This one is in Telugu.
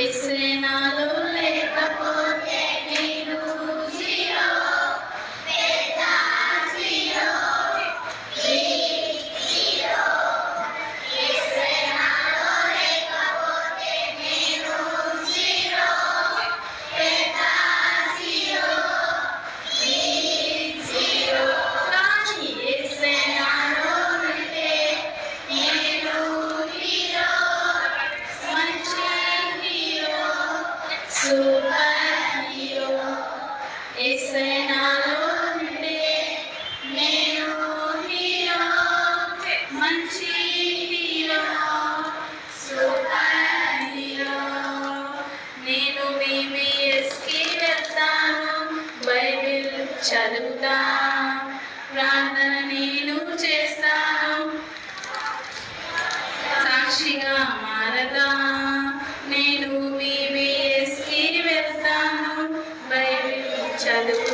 యేసే నాలో సూపర్ హీరో యేసే నాలో ఉంటే నేను హీరో మంచి హీరో సూపర్ హీరో నేను బీబీఎస్కి వెళ్తాను బైబిల్ చదువుతా. ప్రార్థన నేను చేస్తాను. సాక్షిగా మారదా బైబిల్